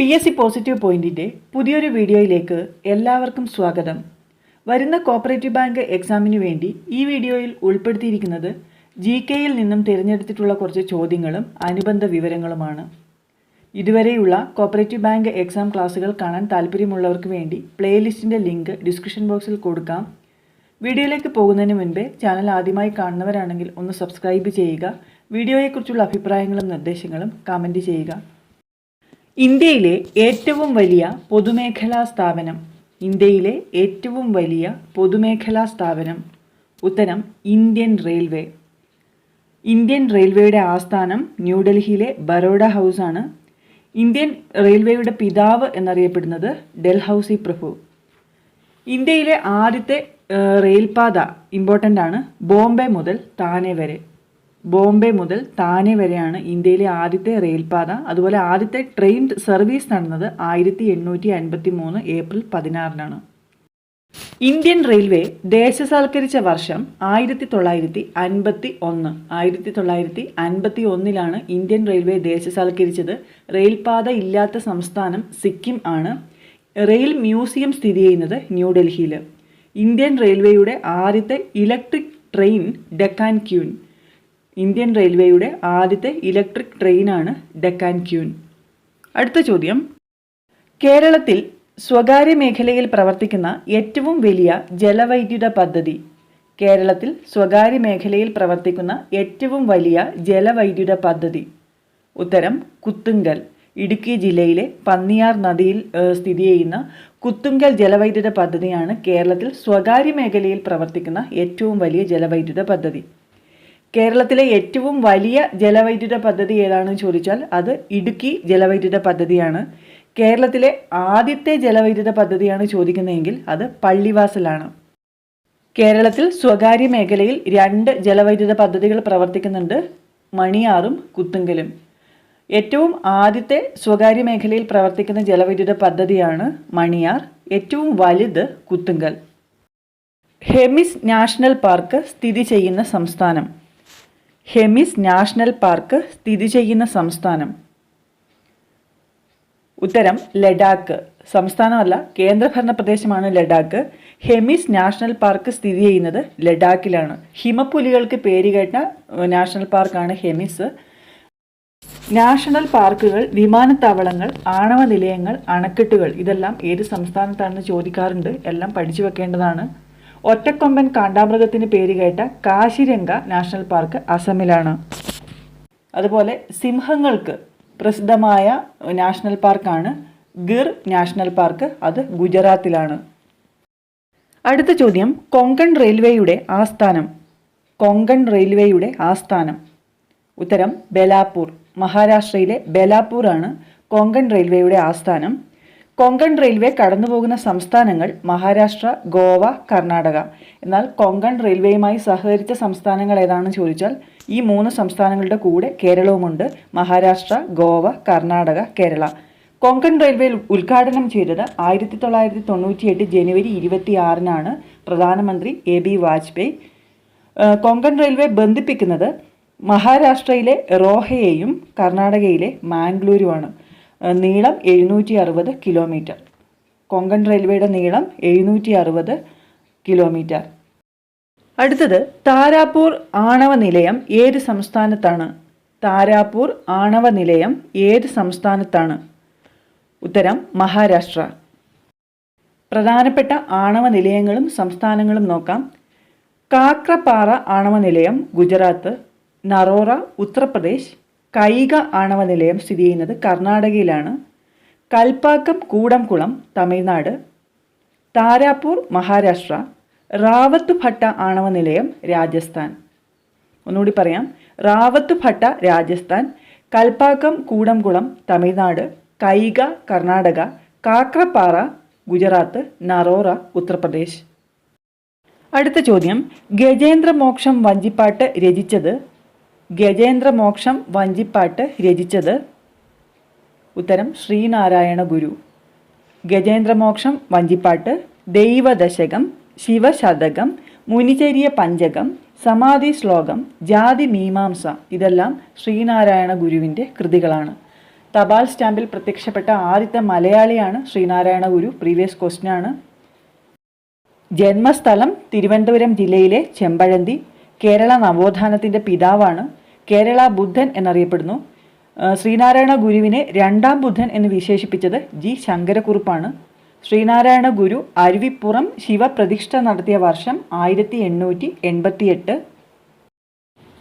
P S C positive പോയിന്റിന്റെ പുതിയൊരു വീഡിയോയിലേക്ക് എല്ലാവർക്കും സ്വാഗതം. വരുന്ന കോപ്പറേറ്റീവ് ബാങ്ക് എക്സാമിന് വേണ്ടി ഈ വീഡിയോയിൽ ഉൾപ്പെടുത്തിയിരിക്കുന്നത് ജി കെയിൽ നിന്നും തിരഞ്ഞെടുത്തിട്ടുള്ള കുറച്ച് ചോദ്യങ്ങളും അനുബന്ധ വിവരങ്ങളുമാണ്. ഇതുവരെയുള്ള കോപ്പറേറ്റീവ് ബാങ്ക് എക്സാം ക്ലാസ്സുകൾ കാണാൻ താല്പര്യമുള്ളവർക്ക് വേണ്ടി പ്ലേലിസ്റ്റിന്റെ ലിങ്ക് ഡിസ്ക്രിപ്ഷൻ ബോക്സിൽ കൊടുക്കാം. വീഡിയോയിലേക്ക് പോകുന്നതിന് മുൻപേ ചാനൽ ആദ്യമായി കാണുന്നവരാണെങ്കിൽ ഒന്ന് സബ്സ്ക്രൈബ് ചെയ്യുക. വീഡിയോയെക്കുറിച്ചുള്ള അഭിപ്രായങ്ങളും നിർദ്ദേശങ്ങളും കമന്റ് ചെയ്യുക. ഇന്ത്യയിലെ ഏറ്റവും വലിയ പൊതുമേഖലാ സ്ഥാപനം. ഇന്ത്യയിലെ ഏറ്റവും വലിയ പൊതുമേഖലാ സ്ഥാപനം. ഉത്തരം ഇന്ത്യൻ റെയിൽവേ. ഇന്ത്യൻ റെയിൽവേയുടെ ആസ്ഥാനം ന്യൂഡൽഹിയിലെ ബറോഡ ഹൗസാണ്. ഇന്ത്യൻ റെയിൽവേയുടെ പിതാവ് എന്നറിയപ്പെടുന്നത് ഡൽഹൌസി പ്രഭു. ഇന്ത്യയിലെ ആദ്യത്തെ റെയിൽപാത ഇമ്പോർട്ടന്റ് ആണ്. ബോംബെ മുതൽ താനെ വരെ. ബോംബെ മുതൽ താനെ വരെയാണ് ഇന്ത്യയിലെ ആദ്യത്തെ റെയിൽപാത. അതുപോലെ ആദ്യത്തെ ട്രെയിൻ സർവീസ് നടന്നത് ആയിരത്തി എണ്ണൂറ്റി അൻപത്തി മൂന്ന് ഏപ്രിൽ പതിനാറിനാണ്. ഇന്ത്യൻ റെയിൽവേ ദേശസാൽക്കരിച്ച വർഷം ആയിരത്തി തൊള്ളായിരത്തി അൻപത്തി ഒന്ന് ആയിരത്തി തൊള്ളായിരത്തി അൻപത്തി ഒന്നിലാണ് ഇന്ത്യൻ റെയിൽവേ ദേശസാൽക്കരിച്ചത്. റെയിൽപാത ഇല്ലാത്ത സംസ്ഥാനം സിക്കിം ആണ്. റെയിൽ മ്യൂസിയം സ്ഥിതി ചെയ്യുന്നത് ന്യൂഡൽഹിയിൽ ഇന്ത്യൻ റെയിൽവേയുടെ ആദ്യത്തെ electric train Deccan queen. Indian റെയിൽവേയുടെ ആദ്യത്തെ ഇലക്ട്രിക് ട്രെയിനാണ് ഡെക്കാൻ ക്യൂൻ. അടുത്ത ചോദ്യം. കേരളത്തിൽ സ്വകാര്യ മേഖലയിൽ പ്രവർത്തിക്കുന്ന ഏറ്റവും വലിയ ജലവൈദ്യുത പദ്ധതി. കേരളത്തിൽ സ്വകാര്യ മേഖലയിൽ പ്രവർത്തിക്കുന്ന ഏറ്റവും വലിയ ജലവൈദ്യുത പദ്ധതി. ഉത്തരം കുത്തുങ്കൽ ഇടുക്കി ജില്ലയിലെ പന്നിയാർ നദിയിൽ സ്ഥിതി ചെയ്യുന്ന കുത്തുങ്കൽ ജലവൈദ്യുത പദ്ധതിയാണ് കേരളത്തിൽ സ്വകാര്യ മേഖലയിൽ പ്രവർത്തിക്കുന്ന ഏറ്റവും വലിയ ജലവൈദ്യുത പദ്ധതി. കേരളത്തിലെ ഏറ്റവും വലിയ ജലവൈദ്യുത പദ്ധതി ഏതാണെന്ന് ചോദിച്ചാൽ അത് ഇടുക്കി ജലവൈദ്യുത പദ്ധതിയാണ്. കേരളത്തിലെ ആദ്യത്തെ ജലവൈദ്യുത പദ്ധതിയാണ് ചോദിക്കുന്നതെങ്കിൽ അത് പള്ളിവാസലാണ്. കേരളത്തിൽ സ്വകാര്യ മേഖലയിൽ രണ്ട് ജലവൈദ്യുത പദ്ധതികൾ പ്രവർത്തിക്കുന്നുണ്ട്. മണിയാറും കുത്തുങ്കലും. ഏറ്റവും ആദ്യത്തെ സ്വകാര്യ മേഖലയിൽ പ്രവർത്തിക്കുന്ന ജലവൈദ്യുത പദ്ധതിയാണ് മണിയാർ ഏറ്റവും വലുത് കുത്തുങ്കൽ. ഹെമിസ് നാഷണൽ പാർക്ക് സ്ഥിതി ചെയ്യുന്ന സംസ്ഥാനം. ഹെമിസ് നാഷണൽ പാർക്ക് സ്ഥിതി ചെയ്യുന്ന സംസ്ഥാനം. ഉത്തരം ലഡാക്ക്. സംസ്ഥാനമല്ല കേന്ദ്രഭരണ പ്രദേശമാണ് ലഡാക്ക്. ഹെമിസ് നാഷണൽ പാർക്ക് സ്ഥിതി ചെയ്യുന്നത് ലഡാക്കിലാണ്. ഹിമപ്പുലികൾക്ക് പേരുകേട്ട നാഷണൽ പാർക്കാണ് ഹെമിസ്. നാഷണൽ പാർക്കുകൾ വിമാനത്താവളങ്ങൾ ആണവ നിലയങ്ങൾ അണക്കെട്ടുകൾ ഇതെല്ലാം ഏത് സംസ്ഥാനത്താണെന്ന് ചോദിക്കാറുണ്ട്. എല്ലാം പഠിച്ചു വെക്കേണ്ടതാണ്. ഒറ്റക്കൊമ്പൻ കാണ്ടാമൃഗത്തിന് പേരുകേട്ട കാശിരംഗ നാഷണൽ പാർക്ക് അസമിലാണ്. അതുപോലെ സിംഹങ്ങൾക്ക് പ്രസിദ്ധമായ നാഷണൽ പാർക്കാണ് ഗിർ നാഷണൽ പാർക്ക് അത് ഗുജറാത്തിലാണ്. അടുത്ത ചോദ്യം കൊങ്കൺ റെയിൽവേയുടെ ആസ്ഥാനം. കൊങ്കൺ റെയിൽവേയുടെ ആസ്ഥാനം. ഉത്തരം ബലാപൂർ. മഹാരാഷ്ട്രയിലെ ബലാപൂർ ആണ് കൊങ്കൺ റെയിൽവേയുടെ ആസ്ഥാനം. കൊങ്കൺ റെയിൽവേ കടന്നുപോകുന്ന സംസ്ഥാനങ്ങൾ മഹാരാഷ്ട്ര ഗോവ കർണാടക. എന്നാൽ കൊങ്കൺ റെയിൽവേയുമായി സഹകരിച്ച സംസ്ഥാനങ്ങൾ ഏതാണെന്ന് ചോദിച്ചാൽ ഈ മൂന്ന് സംസ്ഥാനങ്ങളുടെ കൂടെ കേരളവുമുണ്ട്. മഹാരാഷ്ട്ര ഗോവ കർണാടക കേരള. കൊങ്കൺ റെയിൽവേ ഉദ്ഘാടനം ചെയ്തത് ആയിരത്തി തൊള്ളായിരത്തി തൊണ്ണൂറ്റിയെട്ട് ജനുവരി ഇരുപത്തിയാറിനാണ് പ്രധാനമന്ത്രി A B Vajpayee. Konkan railway ബന്ധിപ്പിക്കുന്നത് മഹാരാഷ്ട്രയിലെ റോഹയെയും കർണാടകയിലെ മാംഗ്ലൂരുമാണ് നീളം എഴുന്നൂറ്റി അറുപത് കിലോമീറ്റർ. കൊങ്കൺ റെയിൽവേയുടെ നീളം എഴുന്നൂറ്റി അറുപത് കിലോമീറ്റർ. അടുത്തത് താരാപൂർ ആണവ നിലയം ഏത് സംസ്ഥാനത്താണ്? താരാപൂർ ആണവ നിലയം ഏത് സംസ്ഥാനത്താണ്? ഉത്തരം മഹാരാഷ്ട്ര. പ്രധാനപ്പെട്ട ആണവ നിലയങ്ങളും സംസ്ഥാനങ്ങളും നോക്കാം. കാക്രപ്പാറ ആണവ നിലയം ഗുജറാത്ത്. നറോറ ഉത്തർപ്രദേശ്. കൈക ആണവ നിലയം സ്ഥിതി ചെയ്യുന്നത് കർണാടകയിലാണ്. കൽപ്പാക്കം കൂടംകുളം തമിഴ്നാട്. താരാപൂർ മഹാരാഷ്ട്ര. റാവത്ത് ഭട്ട ആണവ നിലയം രാജസ്ഥാൻ. ഒന്നുകൂടി പറയാം. റാവത്ത് ഭട്ട രാജസ്ഥാൻ. കൽപ്പാക്കം കൂടംകുളം തമിഴ്നാട്. കൈക കർണാടക. കാക്രപ്പാറ ഗുജറാത്ത്. നറോറ ഉത്തർപ്രദേശ്. അടുത്ത ചോദ്യം. ഗജേന്ദ്രമോക്ഷം വഞ്ചിപ്പാട്ട് രചിച്ചത് ഗജേന്ദ്രമോക്ഷം വഞ്ചിപ്പാട്ട് രചിച്ചത് ഉത്തരം ശ്രീനാരായണ ഗുരു. ഗജേന്ദ്രമോക്ഷം വഞ്ചിപ്പാട്ട് ദൈവദശകം ശിവശതകം മുനിചര്യ പഞ്ചകം സമാധി ശ്ലോകം ജാതി മീമാംസ ഇതെല്ലാം ശ്രീനാരായണ ഗുരുവിന്റെ കൃതികളാണ്. തപാൽ സ്റ്റാമ്പിൽ പ്രത്യക്ഷപ്പെട്ട ആദ്യത്തെ മലയാളിയാണ് ശ്രീനാരായണ ഗുരു. പ്രീവിയസ് ക്വസ്റ്റ്യനാണ് ജന്മസ്ഥലം തിരുവനന്തപുരം ജില്ലയിലെ ചെമ്പഴന്തി കേരള നവോത്ഥാനത്തിന്റെ പിതാവാണ്. കേരള ബുദ്ധൻ എന്നറിയപ്പെടുന്നു. ശ്രീനാരായണ ഗുരുവിനെ രണ്ടാം ബുദ്ധൻ എന്ന് വിശേഷിപ്പിച്ചത് ജി ശങ്കരക്കുറുപ്പാണ്. ശ്രീനാരായണ ഗുരു അരുവിപ്പുറം ശിവപ്രതിഷ്ഠ നടത്തിയ വർഷം ആയിരത്തി എണ്ണൂറ്റി എൺപത്തിയെട്ട്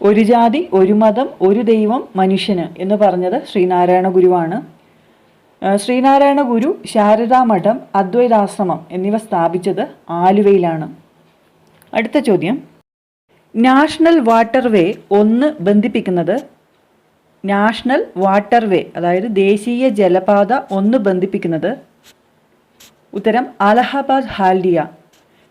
ഒരു ജാതി ഒരു മതം ഒരു ദൈവം മനുഷ്യന് എന്ന് പറഞ്ഞത് ശ്രീനാരായണ ഗുരുവാണ്. ശ്രീനാരായണ ഗുരു ശാരദാമഠം അദ്വൈതാശ്രമം എന്നിവ സ്ഥാപിച്ചത് ആലുവയിലാണ്. അടുത്ത ചോദ്യം. നാഷണൽ വാട്ടർവേ ഒന്ന് ബന്ധിപ്പിക്കുന്നത് നാഷണൽ വാട്ടർവേ അതായത് ദേശീയ ജലപാത ഒന്ന് ബന്ധിപ്പിക്കുന്നത് ഉത്തരം അലഹബാദ് ഹാൽഡിയ.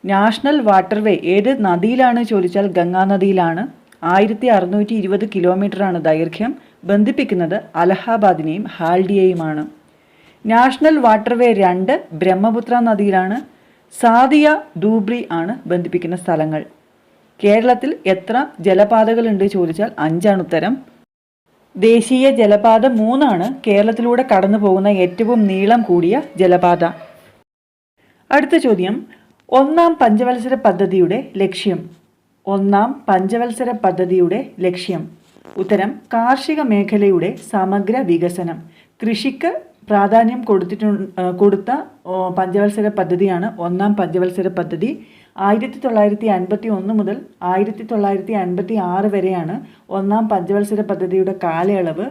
നാഷണൽ വാട്ടർവേ ഏത് നദിയിലാണ് ചോദിച്ചാൽ ഗംഗാ നദിയിലാണ്. ആയിരത്തി അറുന്നൂറ്റി ഇരുപത് കിലോമീറ്ററാണ് ദൈർഘ്യം. ബന്ധിപ്പിക്കുന്നത് അലഹാബാദിനെയും ഹാൽഡിയയുമാണ്. നാഷണൽ വാട്ടർവേ രണ്ട് ബ്രഹ്മപുത്ര നദിയിലാണ്. സാദിയ ദൂബ്രി ആണ് ബന്ധിപ്പിക്കുന്ന സ്ഥലങ്ങൾ. കേരളത്തിൽ എത്ര ജലപാതകളുണ്ട് ചോദിച്ചാൽ അഞ്ചാണ് ഉത്തരം. ദേശീയ ജലപാത മൂന്നാണ് കേരളത്തിലൂടെ കടന്നു പോകുന്ന ഏറ്റവും നീളം കൂടിയ ജലപാത. അടുത്ത ചോദ്യം. ഒന്നാം പഞ്ചവത്സര പദ്ധതിയുടെ ലക്ഷ്യം. ഒന്നാം പഞ്ചവത്സര പദ്ധതിയുടെ ലക്ഷ്യം. ഉത്തരം. കാർഷിക മേഖലയുടെ സമഗ്ര വികസനം. കൃഷിക്ക് പ്രാധാന്യം കൊടുത്തിട്ടു കൊടുത്ത പഞ്ചവത്സര പദ്ധതിയാണ് ഒന്നാം പഞ്ചവത്സര പദ്ധതി. ആയിരത്തി തൊള്ളായിരത്തി അൻപത്തി ഒന്ന് മുതൽ ആയിരത്തി തൊള്ളായിരത്തി അൻപത്തി ആറ് വരെയാണ് ഒന്നാം പഞ്ചവത്സര പദ്ധതിയുടെ കാലയളവ്.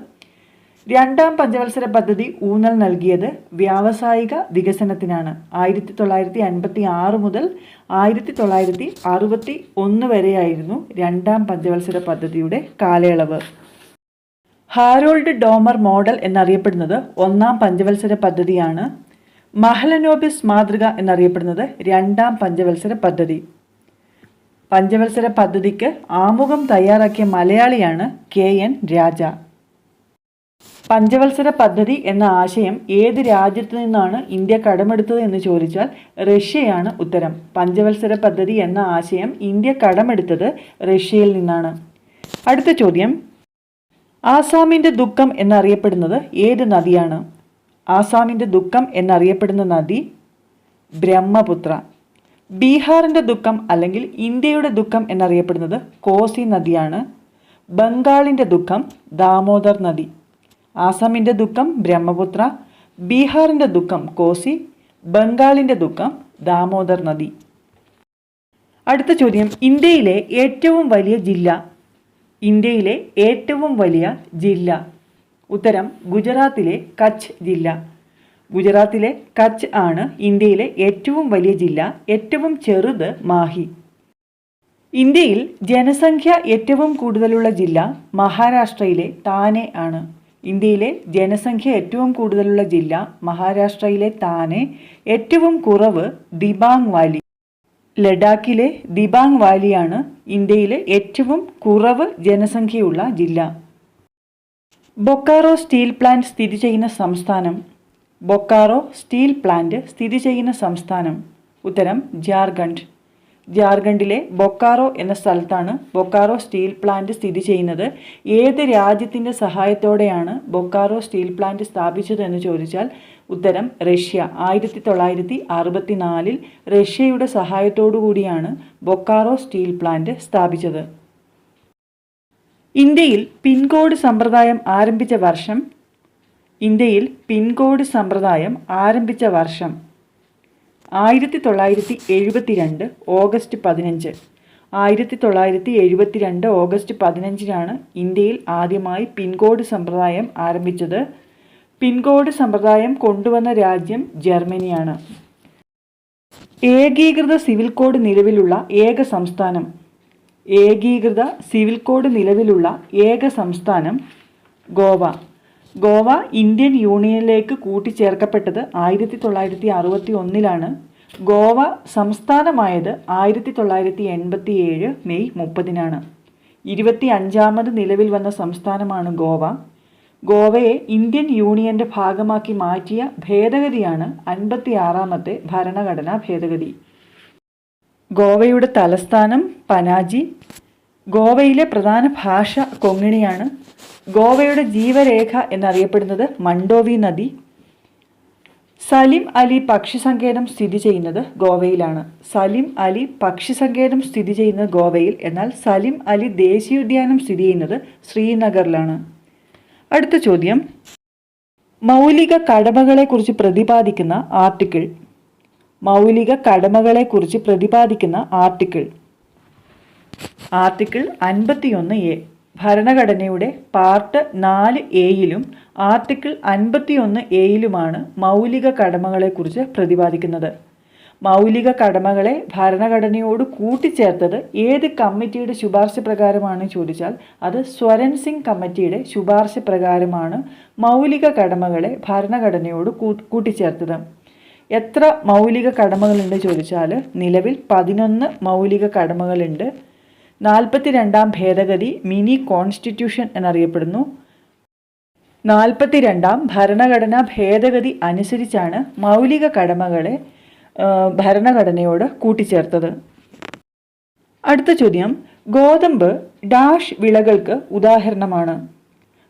രണ്ടാം പഞ്ചവത്സര പദ്ധതി ഊന്നൽ നൽകിയത് വ്യാവസായിക വികസനത്തിനാണ്. ആയിരത്തി തൊള്ളായിരത്തി അൻപത്തി ആറ് മുതൽ ആയിരത്തി തൊള്ളായിരത്തി അറുപത്തി ഒന്ന് വരെയായിരുന്നു രണ്ടാം പഞ്ചവത്സര പദ്ധതിയുടെ കാലയളവ്. ഹാരോൾഡ് ഡോമർ മോഡൽ എന്നറിയപ്പെടുന്നത് ഒന്നാം പഞ്ചവത്സര പദ്ധതിയാണ്. മഹലനോബിസ് മാതൃക എന്നറിയപ്പെടുന്നത് രണ്ടാം പഞ്ചവത്സര പദ്ധതി. പഞ്ചവത്സര പദ്ധതിക്ക് ആമുഖം തയ്യാറാക്കിയ മലയാളിയാണ് കെ എൻ രാജ. പഞ്ചവത്സര പദ്ധതി എന്ന ആശയം ഏത് രാജ്യത്തു നിന്നാണ് ഇന്ത്യ കടമെടുത്തത് എന്ന് ചോദിച്ചാൽ റഷ്യയാണ് ഉത്തരം. പഞ്ചവത്സര പദ്ധതി എന്ന ആശയം ഇന്ത്യ കടമെടുത്തത് റഷ്യയിൽ നിന്നാണ്. അടുത്ത ചോദ്യം. ആസാമിന്റെ ദുഃഖം എന്നറിയപ്പെടുന്നത് ഏത് നദിയാണ്? ആസാമിന്റെ ദുഃഖം എന്നറിയപ്പെടുന്ന നദി ബ്രഹ്മപുത്ര. ബീഹാറിന്റെ ദുഃഖം അല്ലെങ്കിൽ ഇന്ത്യയുടെ ദുഃഖം എന്നറിയപ്പെടുന്നത് കോസി നദിയാണ്. ബംഗാളിന്റെ ദുഃഖം ദാമോദർ നദി. ആസാമിന്റെ ദുഃഖം ബ്രഹ്മപുത്ര. ബീഹാറിന്റെ ദുഃഖം കോസി. ബംഗാളിന്റെ ദുഃഖം ദാമോദർ നദി. അടുത്ത ചോദ്യം. ഇന്ത്യയിലെ ഏറ്റവും വലിയ ജില്ല. ഇന്ത്യയിലെ ഏറ്റവും വലിയ ജില്ല. ഉത്തരം ഗുജറാത്തിലെ കച്ച് ജില്ല. ഗുജറാത്തിലെ കച്ച് ആണ് ഇന്ത്യയിലെ ഏറ്റവും വലിയ ജില്ല ഏറ്റവും ചെറുത് മാഹി. ഇന്ത്യയിൽ ജനസംഖ്യ ഏറ്റവും കൂടുതലുള്ള ജില്ല മഹാരാഷ്ട്രയിലെ താനെ ആണ്. ഇന്ത്യയിലെ ജനസംഖ്യ ഏറ്റവും കൂടുതലുള്ള ജില്ല മഹാരാഷ്ട്രയിലെ താനെ ഏറ്റവും കുറവ് ദിബാങ് വാലി. ലഡാക്കിലെ ദിബാങ് വാലിയാണ് ഇന്ത്യയിലെ ഏറ്റവും കുറവ് ജനസംഖ്യയുള്ള ജില്ല. ബൊക്കാറോ സ്റ്റീൽ പ്ലാന്റ് സ്ഥിതി ചെയ്യുന്ന സംസ്ഥാനം. ബൊക്കാറോ സ്റ്റീൽ പ്ലാന്റ് സ്ഥിതി ചെയ്യുന്ന സംസ്ഥാനം. ഉത്തരം ജാർഖണ്ഡ്. ജാർഖണ്ഡിലെ ബൊക്കാറോ എന്ന സ്ഥലത്താണ് ബൊക്കാറോ സ്റ്റീൽ പ്ലാന്റ് സ്ഥിതി ചെയ്യുന്നത്. ഏത് രാജ്യത്തിന്റെ സഹായത്തോടെയാണ് ബൊക്കാറോ സ്റ്റീൽ പ്ലാന്റ് സ്ഥാപിച്ചത് എന്ന് ചോദിച്ചാൽ ഉത്തരം റഷ്യ. ആയിരത്തി തൊള്ളായിരത്തി അറുപത്തി നാലിൽ റഷ്യയുടെ സഹായത്തോടു കൂടിയാണ് ബൊക്കാറോ സ്റ്റീൽ പ്ലാന്റ് സ്ഥാപിച്ചത്. ഇന്ത്യയിൽ പിൻകോഡ് സമ്പ്രദായം ആരംഭിച്ച വർഷം ഇന്ത്യയിൽ പിൻകോഡ് സമ്പ്രദായം ആരംഭിച്ച വർഷം ആയിരത്തി തൊള്ളായിരത്തി എഴുപത്തിരണ്ട് ഓഗസ്റ്റ് പതിനഞ്ച്. ആയിരത്തി തൊള്ളായിരത്തി എഴുപത്തിരണ്ട് ഓഗസ്റ്റ് പതിനഞ്ചിനാണ് ഇന്ത്യയിൽ ആദ്യമായി പിൻകോഡ് സമ്പ്രദായം ആരംഭിച്ചത്. പിൻകോഡ് സമ്പ്രദായം കൊണ്ടുവന്ന രാജ്യം ജർമ്മനിയാണ്. ഏകീകൃത സിവിൽ കോഡ് നിലവിലുള്ള ഏക സംസ്ഥാനം ഏകീകൃത സിവിൽ കോഡ് നിലവിലുള്ള ഏക സംസ്ഥാനം ഗോവ. ഗോവ ഇന്ത്യൻ യൂണിയനിലേക്ക് കൂട്ടിച്ചേർക്കപ്പെട്ടത് ആയിരത്തി തൊള്ളായിരത്തി അറുപത്തി ഒന്നിലാണ് ഗോവ സംസ്ഥാനമായത് ആയിരത്തി തൊള്ളായിരത്തി എൺപത്തി ഏഴ് മെയ് മുപ്പതിനാണ്. ഇരുപത്തി അഞ്ചാമത് നിലവിൽ വന്ന സംസ്ഥാനമാണ് ഗോവ. ഗോവയെ ഇന്ത്യൻ യൂണിയന്റെ ഭാഗമാക്കി മാറ്റിയ ഭേദഗതിയാണ് അൻപത്തി ആറാമത്തെ ഭരണഘടനാ ഭേദഗതി. ഗോവയുടെ തലസ്ഥാനം പനാജി. ഗോവയിലെ പ്രധാന ഭാഷ കൊങ്ങിണിയാണ്. ഗോവയുടെ ജീവരേഖ എന്നറിയപ്പെടുന്നത് മണ്ടോവി നദി. സലിം അലി പക്ഷി സങ്കേതം സ്ഥിതി ചെയ്യുന്നത് ഗോവയിലാണ്. സലിം അലി പക്ഷി സങ്കേതം സ്ഥിതി ചെയ്യുന്നത് ഗോവയിൽ. എന്നാൽ സലിം അലി ദേശീയോദ്യാനം സ്ഥിതി ചെയ്യുന്നത് ശ്രീനഗറിലാണ്. അടുത്ത ചോദ്യം. മൗലിക കടമകളെക്കുറിച്ച് പ്രതിപാദിക്കുന്ന ആർട്ടിക്കിൾ. മൗലിക കടമകളെക്കുറിച്ച് പ്രതിപാദിക്കുന്ന ആർട്ടിക്കിൾ. ആർട്ടിക്കിൾ അൻപത്തിയൊന്ന് എ. ഭരണഘടനയുടെ പാർട്ട് നാല് എയിലും ആർട്ടിക്കിൾ അൻപത്തിയൊന്ന് എയിലുമാണ് മൗലിക കടമകളെക്കുറിച്ച് പ്രതിപാദിക്കുന്നത്. മൗലിക കടമകളെ ഭരണഘടനയോട് കൂട്ടിച്ചേർത്തത് ഏത് കമ്മിറ്റിയുടെ ശുപാർശ പ്രകാരമാണ് ചോദിച്ചാൽ അത് സ്വരൻ സിംഗ് കമ്മിറ്റിയുടെ ശുപാർശ പ്രകാരമാണ് മൗലിക കടമകളെ ഭരണഘടനയോട് കൂട്ടിച്ചേർത്തത്. എത്ര മൗലിക കടമകളുണ്ട് ചോദിച്ചാൽ നിലവിൽ പതിനൊന്ന് മൗലിക കടമകളുണ്ട്. നാൽപ്പത്തി രണ്ടാം ഭേദഗതി മിനി കോൺസ്റ്റിറ്റ്യൂഷൻ എന്നറിയപ്പെടുന്നു. നാൽപ്പത്തി രണ്ടാം ഭരണഘടനാ ഭേദഗതി അനുസരിച്ചാണ് മൗലിക കടമകളെ ഭരണഘടനയോട് കൂട്ടിച്ചേർത്തത്. അടുത്ത ചോദ്യം. ഗോതമ്പ് ഡാഷ് വിളകൾക്ക് ഉദാഹരണമാണ്.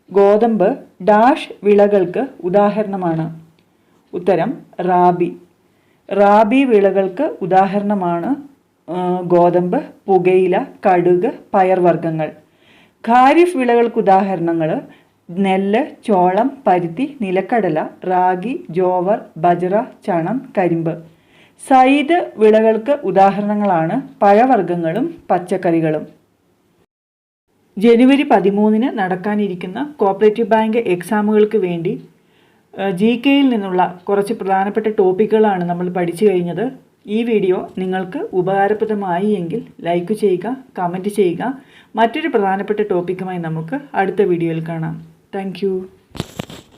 ഗോതമ്പ് ഡാഷ് വിളകൾക്ക് ഉദാഹരണമാണ്. ഉത്തരം റാബി. റാബി വിളകൾക്ക് ഉദാഹരണമാണ് ഗോതമ്പ് പുകയില കടുക് പയർവർഗങ്ങൾ ഖാരിഫ് വിളകൾക്ക് ഉദാഹരണങ്ങൾ നെല്ല് ചോളം പരുത്തി നിലക്കടല റാഗി ജോവർ ബജ്ര ചണം കരിമ്പ്. സൈദ് വിളകൾക്ക് ഉദാഹരണങ്ങളാണ് പഴവർഗങ്ങളും പച്ചക്കറികളും. ജനുവരി പതിമൂന്നിന് നടക്കാനിരിക്കുന്ന കോപ്പറേറ്റീവ് ബാങ്ക് എക്സാമുകൾക്ക് വേണ്ടി ജി കെയിൽ നിന്നുള്ള കുറച്ച് പ്രധാനപ്പെട്ട ടോപ്പിക്കുകളാണ് നമ്മൾ പഠിച്ചു കഴിഞ്ഞത്. ഈ വീഡിയോ നിങ്ങൾക്ക് ഉപകാരപ്രദമായി എങ്കിൽ ലൈക്ക് ചെയ്യുക കമന്റ് ചെയ്യുക. മറ്റൊരു പ്രധാനപ്പെട്ട ടോപ്പിക്കുമായി നമുക്ക് അടുത്ത വീഡിയോയിൽ കാണാം. താങ്ക്